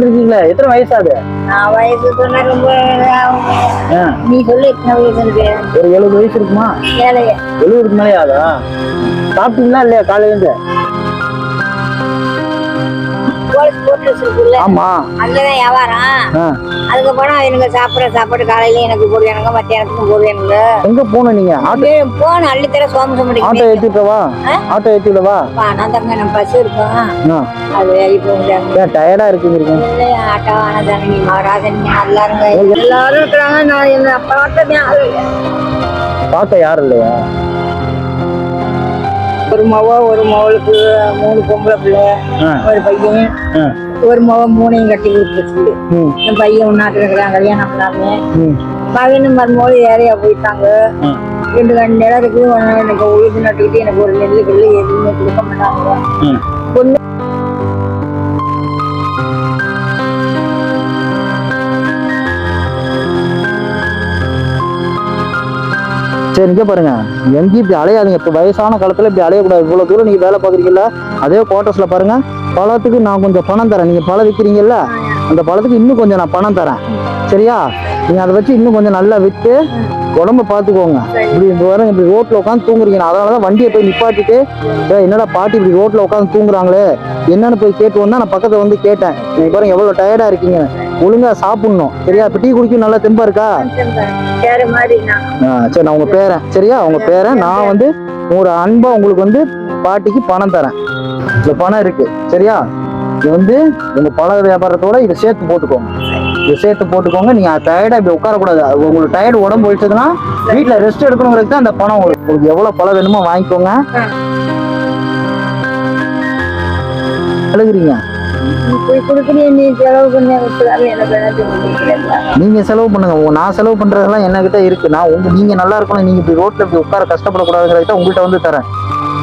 இருக்கீங்களா எத்தனை வயசு ஆகும். ஆ, நீ சொல்லு வயசு ஒரு எழுபது வயசு இருக்குமா? எழுபதுக்கு மேலே ஆகுதா சாப்பிட்டீங்களா இல்லையா காலையில ஆமா. அங்கதான் வியாபாரம். அதுக்கப்புறம் எனக்கு சாப்பிட்ற சாப்பாடு காலையில எனக்கு போடுவானுங்க மத்தியானத்துக்கும் போடுவானுங்க எங்க போகணும் நீங்க? ஆட்டோ போன அள்ளித்தர சோம ஆட்டோ சம்படிக்கு ஏற்றி விட்டவா ஆட்டோ ஏற்றி விடவா நான் தங்க நம்ம பஸ் இருக்கும். அது இப்போ ஏன் டயர்டா இருக்குங்கிறீங்க ஆட்டோ ஆனதானே மகாராஜன் நல்லா இருங்க. எல்லாரும் இருக்கிறாங்க நான் ஆளு இல்ல. பார்க்க யாரும் இல்லையா? ஒரு மவ ஒரு மவளுக்கு மூணு பொம்பளை பிள்ளை ஒரு பையன். ஒரு மவ மூணையும் கட்டி கொடுத்துருச்சு ம், என் பையன் உன்னாட்டு இருக்கிறான் கல்யாணம் பண்ணாம. ம், மகனும் மருமகளும் ஏறையா போயிட்டாங்க. ரெண்டு கண் நிலத்துக்கு எனக்கு உழுது நட்டுக்கிட்டு எனக்கு ஒரு நெல்லு கல்லு எதுவுமே கொடுக்க மாட்டாங்க. பொண்ணு சரி இங்க பாருங்க. எங்கேயும் இப்படி அலையாதீங்க. இப்போ வயசான காலத்தில் இப்படி அலையக்கூடாது. இவ்வளோ தூரம் நீங்கள் வேலை பார்க்குறீங்கல்ல அதே குவார்ட்டர்ஸில் பாருங்கள் பழத்துக்கு நான் கொஞ்சம் பணம் தரேன். நீங்கள் பழம் விற்கிறீங்கல்ல அந்த பழத்துக்கு இன்னும் கொஞ்சம் நான் பணம் தரேன். சரியா? நீங்கள் அதை வச்சு இன்னும் கொஞ்சம் நல்லா விற்று உடம்ப பார்த்துக்கோங்க. இப்படி இந்த வாரம் இப்படி ரோட்டில் உட்காந்து தூங்குறீங்க. அதனால தான் வண்டியை போய் நிப்பாட்டிட்டு என்னடா பாட்டி இப்படி ரோட்டில் உட்காந்து தூங்குறாங்களே? என்னன்னு போய் கேட்டு வந்தா நான் பக்கத்தில் வந்து கேட்டேன். நீங்கள் பாருங்கள் எவ்வளோ டயர்டாக இருக்கீங்க ஒழுங்கா சாப்பிடணும். சரியா? இப்போ டீ குடிக்கும் நல்லா தெம்பா இருக்கா? சரி நான் உங்க பேரன். சரியா? உங்க பேரன் நான் வந்து ஒரு அன்பா உங்களுக்கு வந்து பாட்டிக்கு பணம் தரேன். இந்த பணம் இருக்கு. சரியா? இது வந்து உங்க பழ வியாபாரத்தோட இதை சேர்த்து போட்டுக்கோங்க. இதை சேர்த்து போட்டுக்கோங்க. நீங்க டயர்டா இப்படி உட்காரக்கூடாது. உங்களுக்கு டயர்டு உடம்பு போயிடுச்சதுன்னா வீட்டுல ரெஸ்ட் எடுக்கணுங்கிறது தான் அந்த பணம் உங்களுக்கு. உங்களுக்கு எவ்வளவு பழம் வேணுமோ வாங்கிக்கோங்க. அழுகுறீங்க? நீங்க செலவு பண்ணுங்க. நான் செலவு பண்றதெல்லாம் என்கிட்ட இருக்கு. நான் உங்க நீங்க நல்லா இருக்கணும். நீங்க இப்படி ரோட்ல இப்படி உட்கார கஷ்டப்படக்கூடாதுங்கிறத உங்கள்கிட்ட வந்து தரேன்.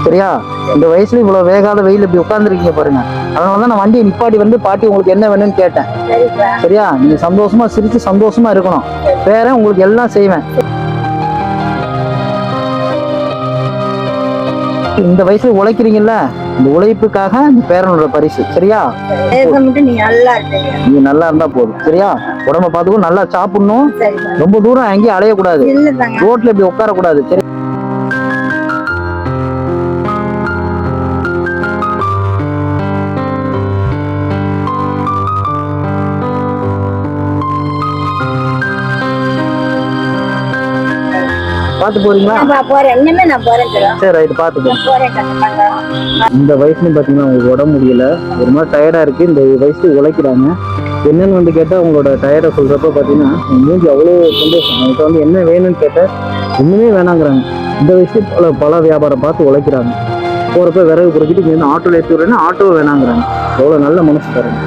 சரியா? இந்த வயசுல இவ்வளவு வேகாத வெயில் இப்படி உட்கார்ந்துருக்கீங்க பாருங்க. அதனால தான் நான் வண்டியை நிப்பாட்டி வந்து பாட்டி உங்களுக்கு என்ன வேணும்னு கேட்டேன். சரியா? நீங்க சந்தோஷமா சிரிச்சு சந்தோஷமா இருக்கணும். வேற உங்களுக்கு எல்லாம் செய்வேன். இந்த வயசுல உழைக்கிறீங்கல்ல? இந்த உழைப்புக்காக இந்த பேரனோட பரிசு சரியா? நீ நல்லா இருக்கீங்க நீங்க நல்லா இருந்தா போதும் சரியா? உடம்ப பார்த்துக்கும் நல்லா சாப்பிடணும். ரொம்ப தூரம் எங்கேயும் அலையக்கூடாது. ரோட்ல இப்படி உட்காரக்கூடாது சரி? பார்த்து போறீங்களா? போறேன். நான் சரி ரைட்டு பார்த்து போறேன் இந்த வயசுலயும் பாத்தீங்கன்னா உங்களுக்கு உடம்பு முடியல. ஒரு மாதிரி டயர்டா இருக்கு. இந்த வயசுக்கு உழைக்கிறாங்க. என்னன்னு வந்து கேட்டா உங்களோட டயர்டை சொல்றப்ப பாத்தீங்கன்னா உங்க மூஞ்சி அவ்வளோ சந்தோஷம். அவங்கள்ட்ட வந்து என்ன வேணும்னு கேட்டா ஒண்ணுமே வேணாங்கிறாங்க. இந்த வயசுல பல பல வியாபாரம் பார்த்து உழைக்கிறாங்க. போறப்ப விறகு குறைச்சிட்டு இங்க இருந்து ஆட்டோல ஏற்றி விடுறேன்னா ஆட்டோ வேணாங்கிறாங்க. எவ்வளவு நல்ல மனசு பாருங்க.